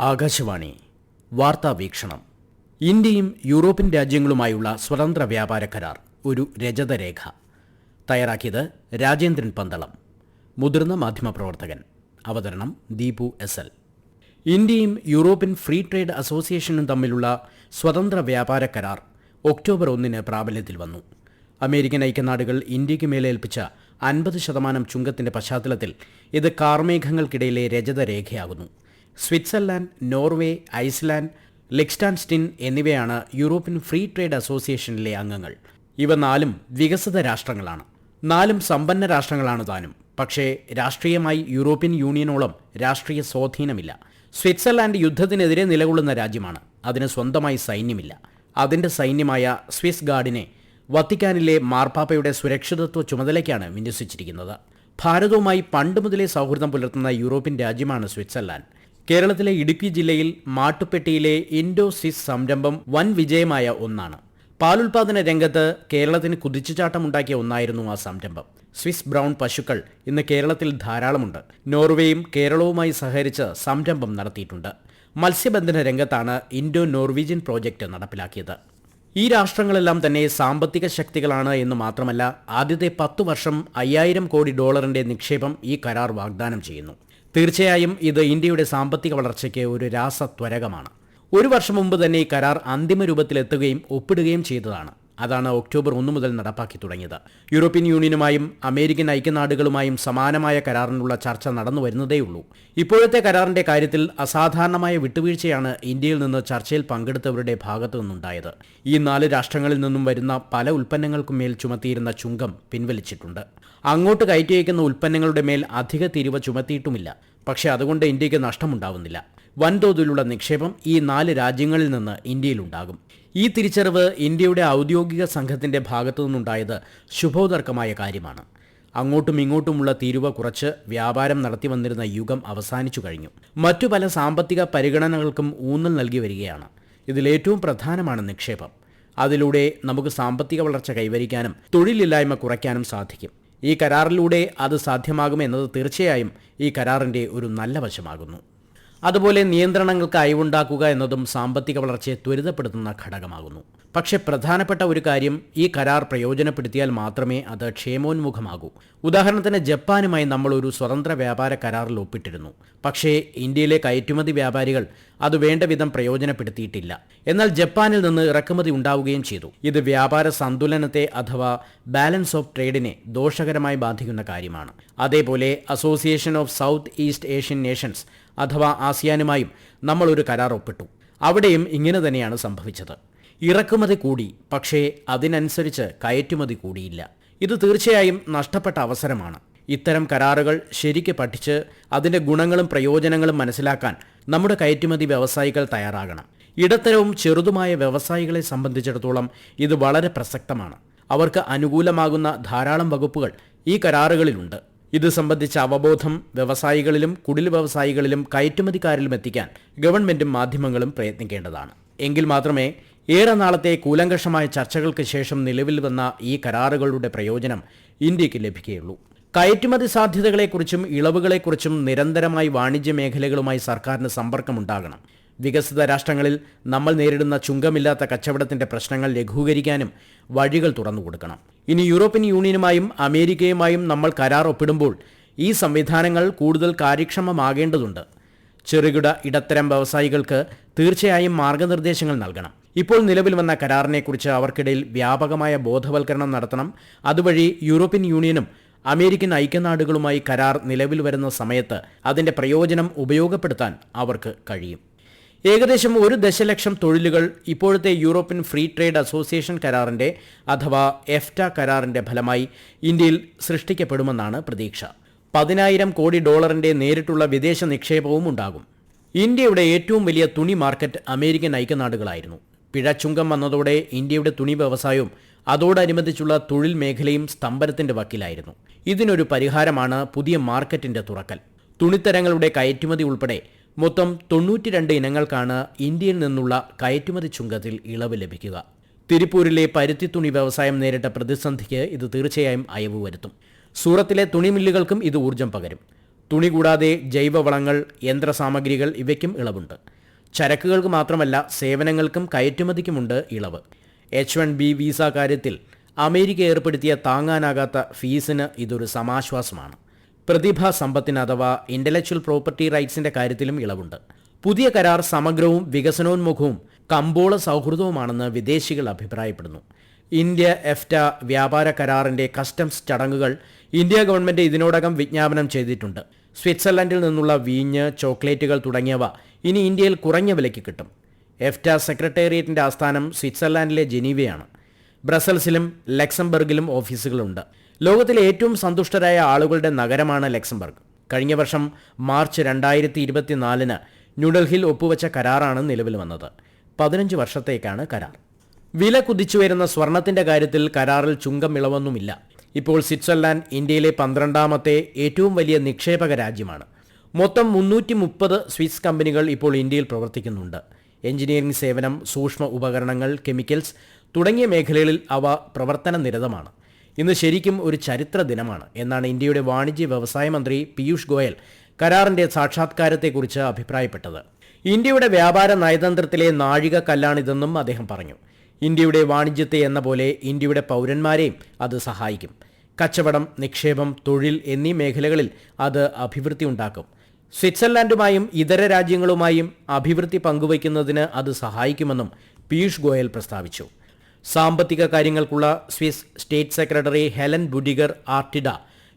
ആകാശവാണി. വാർത്താ വീക്ഷണം. ഇന്ത്യയും യൂറോപ്യൻ രാജ്യങ്ങളുമായുള്ള സ്വതന്ത്ര വ്യാപാര കരാർ ഒരു രജതരേഖ. തയ്യാറാക്കിയത് രാജേന്ദ്രൻ പന്തളം. മുതിർന്ന മാധ്യമപ്രവർത്തകൻ. അവതരണം ദീപു എസ് എൽ. ഇന്ത്യയും യൂറോപ്യൻ ഫ്രീ ട്രേഡ് അസോസിയേഷനും തമ്മിലുള്ള സ്വതന്ത്ര വ്യാപാര കരാർ ഒക്ടോബർ ഒന്നിന് പ്രാബല്യത്തിൽ വന്നു. അമേരിക്കൻ ഐക്യനാടുകൾ ഇന്ത്യയ്ക്ക് മേലേൽപ്പിച്ച അൻപത് ശതമാനം ചുങ്കത്തിന്റെ പശ്ചാത്തലത്തിൽ ഇത് കാർമേഘങ്ങൾക്കിടയിലെ രജതരേഖയാകുന്നു. സ്വിറ്റ്സർലാൻഡ് നോർവേ ഐസ്ലാൻഡ് ലിക്സ്റ്റാൻസ്റ്റിൻ എന്നിവയാണ് യൂറോപ്യൻ ഫ്രീ ട്രേഡ് അസോസിയേഷനിലെ അംഗങ്ങൾ. ഇവ നാലും വികസിത രാഷ്ട്രങ്ങളാണ്. നാലും സമ്പന്ന രാഷ്ട്രങ്ങളാണ് താനും. പക്ഷേ രാഷ്ട്രീയമായി യൂറോപ്യൻ യൂണിയനോളം രാഷ്ട്രീയ സ്വാധീനമില്ല. സ്വിറ്റ്സർലാൻഡ് യുദ്ധത്തിനെതിരെ നിലകൊള്ളുന്ന രാജ്യമാണ്. അതിന് സ്വന്തമായി സൈന്യമില്ല. അതിന്റെ സൈന്യമായ സ്വിസ് ഗാർഡിനെ വത്തിക്കാനിലെ മാർപ്പാപ്പയുടെ സുരക്ഷിതത്വ ചുമതലയ്ക്കാണ് വിന്യസിച്ചിരിക്കുന്നത്. ഭാരതവുമായി പണ്ട് മുതലേ സൗഹൃദം പുലർത്തുന്ന യൂറോപ്യൻ രാജ്യമാണ് സ്വിറ്റ്സർലാൻഡ്. കേരളത്തിലെ ഇടുക്കി ജില്ലയിൽ മാട്ടുപ്പെട്ടിയിലെ ഇൻഡോ സിസ് സംരംഭം വൻ വിജയമായ ഒന്നാണ്. പാലുൽപാദന രംഗത്ത് കേരളത്തിന് കുതിച്ചുചാട്ടമുണ്ടാക്കിയ ഒന്നായിരുന്നു ആ സംരംഭം. സ്വിസ് ബ്രൗൺ പശുക്കൾ ഇന്ന് കേരളത്തിൽ ധാരാളമുണ്ട്. നോർവേയും കേരളവുമായി സഹകരിച്ച് സംരംഭം നടത്തിയിട്ടുണ്ട്. മത്സ്യബന്ധന രംഗത്താണ് ഇൻഡോ നോർവീജിയൻ പ്രോജക്റ്റ് നടപ്പിലാക്കിയത്. ഈ രാഷ്ട്രങ്ങളെല്ലാം തന്നെ സാമ്പത്തിക ശക്തികളാണ് എന്ന് മാത്രമല്ല ആദ്യത്തെ പത്തു വർഷം അയ്യായിരം കോടി ഡോളറിന്റെ നിക്ഷേപം ഈ കരാർ വാഗ്ദാനം ചെയ്യുന്നു. തീർച്ചയായും ഇത് ഇന്ത്യയുടെ സാമ്പത്തിക വളർച്ചയ്ക്ക് ഒരു രാസത്വരകമാണ്. ഒരു വർഷം മുമ്പ് തന്നെ ഈ കരാർ അന്തിമ രൂപത്തിലെത്തുകയും ഒപ്പിടുകയും ചെയ്തതാണ്. അതാണ് ഒക്ടോബർ ഒന്ന് മുതൽ നടപ്പാക്കി തുടങ്ങിയത്. യൂറോപ്യൻ യൂണിയനുമായും അമേരിക്കൻ ഐക്യനാടുകളുമായും സമാനമായ കരാറിനുള്ള ചർച്ച നടന്നു വരുന്നതേയുള്ളൂ. ഇപ്പോഴത്തെ കരാറിന്റെ കാര്യത്തിൽ അസാധാരണമായ വിട്ടുവീഴ്ചയാണ് ഇന്ത്യയിൽ നിന്ന് ചർച്ചയിൽ പങ്കെടുത്തവരുടെ ഭാഗത്തു നിന്നുണ്ടായത്. ഈ നാല് രാഷ്ട്രങ്ങളിൽ നിന്നും വരുന്ന പല ഉൽപ്പന്നങ്ങൾക്കും മേൽ ചുമത്തിയിരുന്ന ചുങ്കം പിൻവലിച്ചിട്ടുണ്ട്. അങ്ങോട്ട് കയറ്റി അയക്കുന്ന ഉൽപ്പന്നങ്ങളുടെ മേൽ അധിക തിരിവ് ചുമത്തിയിട്ടുമില്ല. പക്ഷേ അതുകൊണ്ട് ഇന്ത്യയ്ക്ക് നഷ്ടമുണ്ടാവുന്നില്ല. വൻതോതിലുള്ള നിക്ഷേപം ഈ നാല് രാജ്യങ്ങളിൽ നിന്ന് ഇന്ത്യയിലുണ്ടാകും. ഈ തിരിച്ചറിവ് ഇന്ത്യയുടെ ഔദ്യോഗിക സംഘത്തിന്റെ ഭാഗത്തു നിന്നുണ്ടായത് ശുഭോദർക്കമായ കാര്യമാണ്. അങ്ങോട്ടും ഇങ്ങോട്ടുമുള്ള തീരുവ കുറച്ച് വ്യാപാരം നടത്തി വന്നിരുന്ന യുഗം അവസാനിച്ചു കഴിഞ്ഞു. മറ്റു പല സാമ്പത്തിക പരിഗണനകൾക്കും ഊന്നൽ നൽകി വരികയാണ്. ഇതിലേറ്റവും പ്രധാനമാണ് നിക്ഷേപം. അതിലൂടെ നമുക്ക് സാമ്പത്തിക വളർച്ച കൈവരിക്കാനും തൊഴിലില്ലായ്മ കുറയ്ക്കാനും സാധിക്കും. ഈ കരാറിലൂടെ അത് സാധ്യമാകുമെന്നത് തീർച്ചയായും ഈ കരാറിന്റെ ഒരു നല്ല വശമാകുന്നു. അതുപോലെ നിയന്ത്രണങ്ങൾക്ക് അയവുണ്ടാക്കുക എന്നതും സാമ്പത്തിക വളർച്ചയെ ത്വരിതപ്പെടുത്തുന്ന ഘടകമാകുന്നു. പക്ഷെ പ്രധാനപ്പെട്ട ഒരു കാര്യം ഈ കരാർ പ്രയോജനപ്പെടുത്തിയാൽ മാത്രമേ അത് ക്ഷേമോന്മുഖമാകൂ. ഉദാഹരണത്തിന് ജപ്പാനുമായി നമ്മൾ ഒരു സ്വതന്ത്ര വ്യാപാര കരാറിൽ ഒപ്പിട്ടിരുന്നു. പക്ഷേ ഇന്ത്യയിലെ കയറ്റുമതി വ്യാപാരികൾ അത് വേണ്ട വിധം പ്രയോജനപ്പെടുത്തിയിട്ടില്ല. എന്നാൽ ജപ്പാനിൽ നിന്ന് ഇറക്കുമതി ഉണ്ടാവുകയും ചെയ്തു. ഇത് വ്യാപാര സന്തുലനത്തെ അഥവാ ബാലൻസ് ഓഫ് ട്രേഡിനെ ദോഷകരമായി ബാധിക്കുന്ന കാര്യമാണ്. അതേപോലെ Association of South East Asian Nations അഥവാ ആസിയാനുമായും നമ്മൾ ഒരു കരാർ ഒപ്പിട്ടു. അവിടെയും ഇങ്ങനെ തന്നെയാണ് സംഭവിച്ചത്. ഇറക്കുമതി കൂടി പക്ഷേ അതിനനുസരിച്ച് കയറ്റുമതി കൂടിയില്ല. ഇത് തീർച്ചയായും നഷ്ടപ്പെട്ട അവസരമാണ്. ഇത്തരം കരാറുകൾ ശരിക്ക് പഠിച്ച് അതിന്റെ ഗുണങ്ങളും പ്രയോജനങ്ങളും മനസ്സിലാക്കാൻ നമ്മുടെ കയറ്റുമതി വ്യവസായികൾ തയ്യാറാകണം. ഇടത്തരവും ചെറുതുമായ വ്യവസായികളെ സംബന്ധിച്ചിടത്തോളം ഇത് വളരെ പ്രസക്തമാണ്. അവർക്ക് അനുകൂലമാകുന്ന ധാരാളം വകുപ്പുകൾ ഈ കരാറുകളിലുണ്ട്. ഇത് സംബന്ധിച്ച അവബോധം വ്യവസായികളിലും കുടിൽ വ്യവസായികളിലും കയറ്റുമതിക്കാരിലും എത്തിക്കാൻ ഗവൺമെന്റും മാധ്യമങ്ങളും പ്രയത്നിക്കേണ്ടതാണ്. എങ്കിൽ മാത്രമേ ഏറെ നാളത്തെ കൂലങ്കഷമായ ചർച്ചകൾക്ക് ശേഷം നിലവിൽ വന്ന ഈ കരാറുകളുടെ പ്രയോജനം ഇന്ത്യയ്ക്ക് ലഭിക്കുകയുള്ളൂ. കയറ്റുമതി സാധ്യതകളെക്കുറിച്ചും ഇളവുകളെക്കുറിച്ചും നിരന്തരമായി വാണിജ്യ മേഖലകളുമായി സർക്കാരിന് സമ്പർക്കമുണ്ടാകണം. വികസിത രാഷ്ട്രങ്ങളിൽ നമ്മൾ നേരിടുന്ന ചുങ്കമില്ലാത്ത കച്ചവടത്തിന്റെ പ്രശ്നങ്ങൾ ലഘൂകരിക്കാനും വഴികൾ തുറന്നു കൊടുക്കണം. ഇനി യൂറോപ്യൻ യൂണിയനുമായും അമേരിക്കയുമായും നമ്മൾ കരാർ ഒപ്പിടുമ്പോൾ ഈ സംവിധാനങ്ങൾ കൂടുതൽ കാര്യക്ഷമമാകേണ്ടതുണ്ട്. ചെറുകിട ഇടത്തരം വ്യവസായികൾക്ക് തീർച്ചയായും മാർഗനിർദ്ദേശങ്ങൾ നൽകണം. ഇപ്പോൾ നിലവിൽ വന്ന കരാറിനെക്കുറിച്ച് അവർക്കിടയിൽ വ്യാപകമായ ബോധവൽക്കരണം നടത്തണം. അതുവഴി യൂറോപ്യൻ യൂണിയനും അമേരിക്കൻ ഐക്യനാടുകളുമായി കരാർ നിലവിൽ വരുന്ന സമയത്ത് അതിന്റെ പ്രയോജനം ഉപയോഗപ്പെടുത്താൻ അവർക്ക് കഴിയും. ഏകദേശം ഒരു ദശലക്ഷം തൊഴിലുകൾ ഇപ്പോഴത്തെ യൂറോപ്യൻ ഫ്രീ ട്രേഡ് അസോസിയേഷൻ കരാറിന്റെ അഥവാ എഫ്റ്റ കരാറിന്റെ ഫലമായി ഇന്ത്യയിൽ സൃഷ്ടിക്കപ്പെടുമെന്നാണ് പ്രതീക്ഷ. പതിനായിരം കോടി ഡോളറിന്റെ നേരിട്ടുള്ള വിദേശ നിക്ഷേപവും ഉണ്ടാകും. ഇന്ത്യയുടെ ഏറ്റവും വലിയ തുണി മാർക്കറ്റ് അമേരിക്കൻ ഐക്യനാടുകളായിരുന്നു. പിഴച്ചുങ്കം വന്നതോടെ ഇന്ത്യയുടെ തുണി വ്യവസായവും അതോടനുബന്ധിച്ചുള്ള തൊഴിൽ മേഖലയും സ്തംഭനത്തിന്റെ വക്കിലായിരുന്നു. ഇതിനൊരു പരിഹാരമാണ് പുതിയ മാർക്കറ്റിന്റെ തുറക്കൽ. തുണിത്തരങ്ങളുടെ കയറ്റുമതി ഉൾപ്പെടെ മൊത്തം തൊണ്ണൂറ്റിരണ്ട് ഇനങ്ങൾക്കാണ് ഇന്ത്യയിൽ നിന്നുള്ള കയറ്റുമതി ചുങ്കത്തിൽ ഇളവ് ലഭിക്കുക. തിരുപ്പൂരിലെ പരുത്തിത്തുണി വ്യവസായം നേരിട്ട പ്രതിസന്ധിക്ക് ഇത് തീർച്ചയായും അയവ് വരുത്തും. സൂറത്തിലെ തുണിമില്ലുകൾക്കും ഇത് ഊർജം പകരും. തുണി കൂടാതെ ജൈവവളങ്ങൾ യന്ത്രസാമഗ്രികൾ ഇവയ്ക്കും ഇളവുണ്ട്. ചരക്കുകൾക്ക് മാത്രമല്ല സേവനങ്ങൾക്കും കയറ്റുമതിക്കുമുണ്ട് ഇളവ്. എച്ച് വൺ ബി വിസ കാര്യത്തിൽ അമേരിക്ക ഏർപ്പെടുത്തിയ താങ്ങാനാകാത്ത ഫീസിന് ഇതൊരു സമാശ്വാസമാണ്. പ്രതിഭാ സമ്പത്തിന് അഥവാ ഇന്റലക്ച്വൽ പ്രോപ്പർട്ടി റൈറ്റ്സിന്റെ കാര്യത്തിലും ഇളവുണ്ട്. പുതിയ കരാർ സമഗ്രവും വികസനോന്മുഖവും കമ്പോള സൗഹൃദവുമാണെന്ന് വിദേശികൾ അഭിപ്രായപ്പെടുന്നു. ഇന്ത്യ എഫ്റ്റ വ്യാപാര കരാറിന്റെ കസ്റ്റംസ് ചടങ്ങുകൾ ഇന്ത്യ ഗവൺമെന്റ് ഇതിനോടകം വിജ്ഞാപനം ചെയ്തിട്ടുണ്ട്. സ്വിറ്റ്സർലൻഡിൽ നിന്നുള്ള വീഞ്ഞ് ചോക്ലേറ്റുകൾ തുടങ്ങിയവ ഇനി ഇന്ത്യയിൽ കുറഞ്ഞ വിലയ്ക്ക് കിട്ടും. എഫ്റ്റ സെക്രട്ടേറിയറ്റിന്റെ ആസ്ഥാനം സ്വിറ്റ്സർലാൻഡിലെ ജനീവയാണ്. ബ്രസൽസിലും ലക്സംബർഗിലും ഓഫീസുകളുണ്ട്. ലോകത്തിലെ ഏറ്റവും സന്തുഷ്ടരായ ആളുകളുടെ നഗരമാണ് ലക്സംബർഗ്. കഴിഞ്ഞ വർഷം മാർച്ച് രണ്ടായിരത്തി ഇരുപത്തിനാലിന് ന്യൂഡൽഹിയിൽ ഒപ്പുവെച്ച കരാറാണ് നിലവിൽ വന്നത്. പതിനഞ്ച് വർഷത്തേക്കാണ് കരാർ. വില കുതിച്ചുവരുന്ന സ്വർണത്തിന്റെ കാര്യത്തിൽ കരാറിൽ ചുങ്കം ഇളവൊന്നുമില്ല ഇപ്പോൾ സ്വിറ്റ്സർലാൻഡ് ഇന്ത്യയിലെ പന്ത്രണ്ടാമത്തെ ഏറ്റവും വലിയ നിക്ഷേപക രാജ്യമാണ്. മൊത്തം മുന്നൂറ്റി മുപ്പത് സ്വിസ് കമ്പനികൾ ഇപ്പോൾ ഇന്ത്യയിൽ പ്രവർത്തിക്കുന്നുണ്ട്. എഞ്ചിനീയറിംഗ് സേവനം സൂക്ഷ്മ ഉപകരണങ്ങൾ കെമിക്കൽസ് തുടങ്ങിയ മേഖലകളിൽ അവ പ്രവർത്തന നിരതമാണ് ഇന്ന് ശരിക്കും ഒരു ചരിത്ര ദിനമാണ്. എന്നാണ് ഇന്ത്യയുടെ വാണിജ്യ വ്യവസായ മന്ത്രി പീയൂഷ് ഗോയൽ കരാറിന്റെ സാക്ഷാത്കാരത്തെക്കുറിച്ച് അഭിപ്രായപ്പെട്ടത്. ഇന്ത്യയുടെ വ്യാപാര നയതന്ത്രത്തിലെ നാഴിക കല്ലാണിതെന്നും അദ്ദേഹം പറഞ്ഞു. ഇന്ത്യയുടെ വാണിജ്യത്തെ എന്ന പോലെ ഇന്ത്യയുടെ പൗരന്മാരെയും അത് സഹായിക്കും. കച്ചവടം നിക്ഷേപം തൊഴിൽ എന്നീ മേഖലകളിൽ അത് അഭിവൃദ്ധി ഉണ്ടാക്കും സ്വിറ്റ്സർലാൻഡുമായും ഇതര രാജ്യങ്ങളുമായും അഭിവൃദ്ധി പങ്കുവയ്ക്കുന്നതിന് അത് സഹായിക്കുമെന്നും പീയൂഷ് ഗോയൽ പ്രസ്താവിച്ചു. സാമ്പത്തിക കാര്യങ്ങൾക്കുള്ള Swiss state secretary Helene Budliger Artieda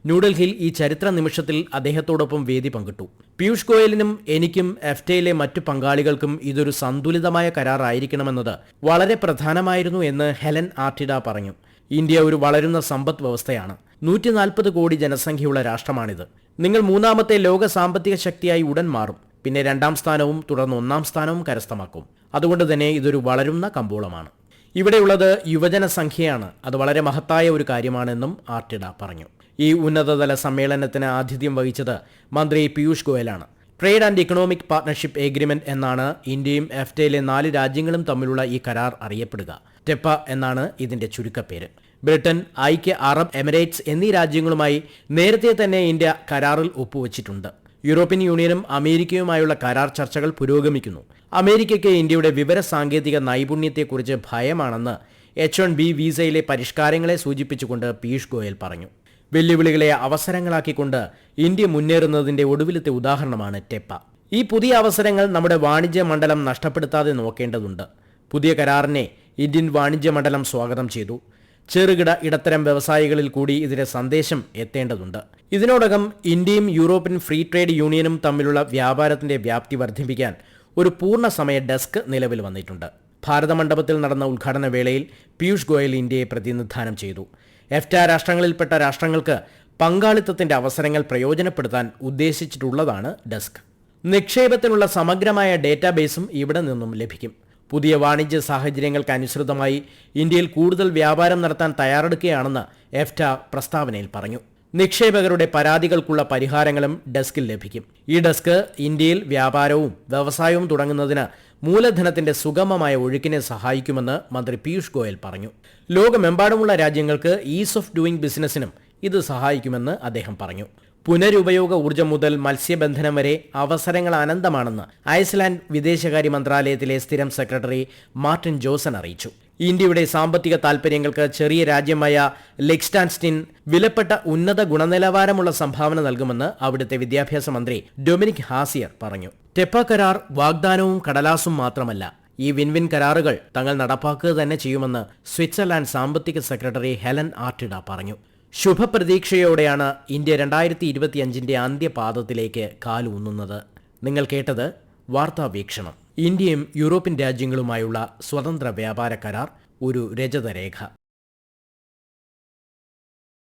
ന്യൂഡൽഹിയിൽ ഈ ചരിത്ര നിമിഷത്തിൽ അദ്ദേഹത്തോടൊപ്പം വേദി പങ്കിട്ടു. പീയൂഷ് ഗോയലിനും എനിക്കും എഫ്റ്റയിലെ മറ്റു പങ്കാളികൾക്കും ഇതൊരു സന്തുലിതമായ കരാറായിരിക്കണമെന്നത് വളരെ പ്രധാനമായിരുന്നു എന്ന് ഹെലൻ ആർട്ടിഡ പറഞ്ഞു. ഇന്ത്യ ഒരു വളരുന്ന സമ്പദ് വ്യവസ്ഥയാണ്. നൂറ്റി കോടി ജനസംഖ്യയുള്ള രാഷ്ട്രമാണിത്. നിങ്ങൾ മൂന്നാമത്തെ ലോക സാമ്പത്തിക ശക്തിയായി ഉടൻ മാറും. പിന്നെ രണ്ടാം സ്ഥാനവും തുടർന്ന് ഒന്നാം സ്ഥാനവും കരസ്ഥമാക്കും. അതുകൊണ്ട് തന്നെ ഇതൊരു വളരുന്ന കമ്പോളമാണ്. ഇവിടെയുള്ളത് യുവജന സംഖ്യയാണ്. അത് വളരെ മഹത്തായ ഒരു കാര്യമാണെന്നും ആർട്ടിഡ പറഞ്ഞു. ഈ ഉന്നതതല സമ്മേളനത്തിന് ആതിഥ്യം വഹിച്ചത് മന്ത്രി Piyush ഗോയലാണ്. Trade and economic partnership agreement എന്നാണ് ഇന്ത്യയും എഫ്റ്റയിലെ നാല് രാജ്യങ്ങളും തമ്മിലുള്ള ഈ കരാർ അറിയപ്പെടുക. ടെപ്പ എന്നാണ് ഇതിന്റെ ചുരുക്കപ്പേര്. ബ്രിട്ടൻ ഐക്യ അറബ് എമിറേറ്റ്സ് എന്നീ രാജ്യങ്ങളുമായി നേരത്തെ തന്നെ ഇന്ത്യ കരാറിൽ ഒപ്പുവച്ചിട്ടുണ്ട്. യൂറോപ്യൻ യൂണിയനും അമേരിക്കയുമായുള്ള കരാർ ചർച്ചകൾ പുരോഗമിക്കുന്നു. അമേരിക്കയ്ക്ക് ഇന്ത്യയുടെ വിവര സാങ്കേതിക നൈപുണ്യത്തെക്കുറിച്ച് ഭയമാണെന്ന് എച്ച് വൺ ബി വിസയിലെ പരിഷ്കാരങ്ങളെ സൂചിപ്പിച്ചുകൊണ്ട് പീയൂഷ് ഗോയൽ പറഞ്ഞു. വെല്ലുവിളികളെ അവസരങ്ങളാക്കിക്കൊണ്ട് ഇന്ത്യ മുന്നേറുന്നതിന്റെ ഒടുവിലത്തെ ഉദാഹരണമാണ് ടെപ്പ. ഈ പുതിയ അവസരങ്ങൾ നമ്മുടെ വാണിജ്യ മണ്ഡലം നഷ്ടപ്പെടുത്താതെ നോക്കേണ്ടതുണ്ട്. പുതിയ കരാറിനെ ഇന്ത്യൻ വാണിജ്യ മണ്ഡലം സ്വാഗതം ചെയ്തു. ചെറുകിട ഇടത്തരം വ്യവസായികളിൽ കൂടി ഇതിന്റെ സന്ദേശം എത്തേണ്ടതുണ്ട്. ഇതിനോടകം ഇന്ത്യയും യൂറോപ്യൻ ഫ്രീ ട്രേഡ് യൂണിയനും തമ്മിലുള്ള വ്യാപാരത്തിന്റെ വ്യാപ്തി വർദ്ധിപ്പിക്കാൻ ഒരു പൂർണ സമയ ഡെസ്ക് നിലവിൽ വന്നിട്ടുണ്ട്. ഭാരതമണ്ഡപത്തിൽ നടന്ന ഉദ്ഘാടന വേളയിൽ പീയൂഷ് ഗോയൽ ഇന്ത്യയെ പ്രതിനിധാനം ചെയ്തു. എഫ്റ്റ രാഷ്ട്രങ്ങളിൽപ്പെട്ട രാഷ്ട്രങ്ങൾക്ക് പങ്കാളിത്തത്തിന്റെ അവസരങ്ങൾ പ്രയോജനപ്പെടുത്താൻ ഉദ്ദേശിച്ചിട്ടുള്ളതാണ് ഡെസ്ക്. നിക്ഷേപത്തിനുള്ള സമഗ്രമായ ഡേറ്റാബേസും ഇവിടെ നിന്നും ലഭിക്കും. പുതിയ വാണിജ്യ സാഹചര്യങ്ങൾക്ക് അനുസൃതമായി ഇന്ത്യയിൽ കൂടുതൽ വ്യാപാരം നടത്താൻ തയ്യാറെടുക്കുകയാണെന്ന് എഫ്റ്റ പ്രസ്താവനയിൽ പറഞ്ഞു. നിക്ഷേപകരുടെ പരാതികൾക്കുള്ള പരിഹാരങ്ങളും ഡെസ്കിൽ ലഭിക്കും. ഈ ഡെസ്ക് ഇന്ത്യയിൽ വ്യാപാരവും വ്യവസായവും തുടങ്ങുന്നതിന് മൂലധനത്തിന്റെ സുഗമമായ ഒഴുക്കിനെ സഹായിക്കുമെന്ന് മന്ത്രി പീയൂഷ് ഗോയൽ പറഞ്ഞു. ലോകമെമ്പാടുമുള്ള രാജ്യങ്ങൾക്ക് ഈസ് ഓഫ് ഡൂയിങ് ബിസിനസിനും ഇത് സഹായിക്കുമെന്ന് അദ്ദേഹം പറഞ്ഞു. പുനരുപയോഗ ഊർജം മുതൽ മത്സ്യബന്ധനം വരെ അവസരങ്ങൾ അനന്തമാണെന്ന് ഐസ്ലാൻഡ് വിദേശകാര്യ മന്ത്രാലയത്തിലെ സ്ഥിരം സെക്രട്ടറി മാർട്ടിൻ ജോസൺ അറിയിച്ചു. ഇന്ത്യയുടെ സാമ്പത്തിക താൽപര്യങ്ങൾക്ക് ചെറിയ രാജ്യമായ ലെക്സ്റ്റാൻസ്റ്റിൻ വിലപ്പെട്ട ഉന്നത ഗുണനിലവാരമുള്ള സംഭാവന നൽകുമെന്ന് അവിടുത്തെ വിദ്യാഭ്യാസ മന്ത്രി ഡൊമിനിക് ഹാസിയർ പറഞ്ഞു. ടെപ്പ കരാർ വാഗ്ദാനവും കടലാസും മാത്രമല്ല ഈ വിൻവിൻ കരാറുകൾ തങ്ങൾ നടപ്പാക്കുക തന്നെ ചെയ്യുമെന്ന് സ്വിറ്റ്സർലാൻഡ് സാമ്പത്തിക സെക്രട്ടറി ഹെലൻ ആർട്ടിഡ പറഞ്ഞു. ശുഭപ്രതീക്ഷയോടെയാണ് ഇന്ത്യ രണ്ടായിരത്തി ഇരുപത്തിയഞ്ചിന്റെ അന്ത്യപാദത്തിലേക്ക് കാലൂന്നുന്നത് നിങ്ങൾ കേട്ടത് വാർത്താവീക്ഷണം ഇന്ത്യയും യൂറോപ്യൻ രാജ്യങ്ങളുമായുള്ള സ്വതന്ത്ര വ്യാപാര കരാർ ഒരു രജതരേഖ.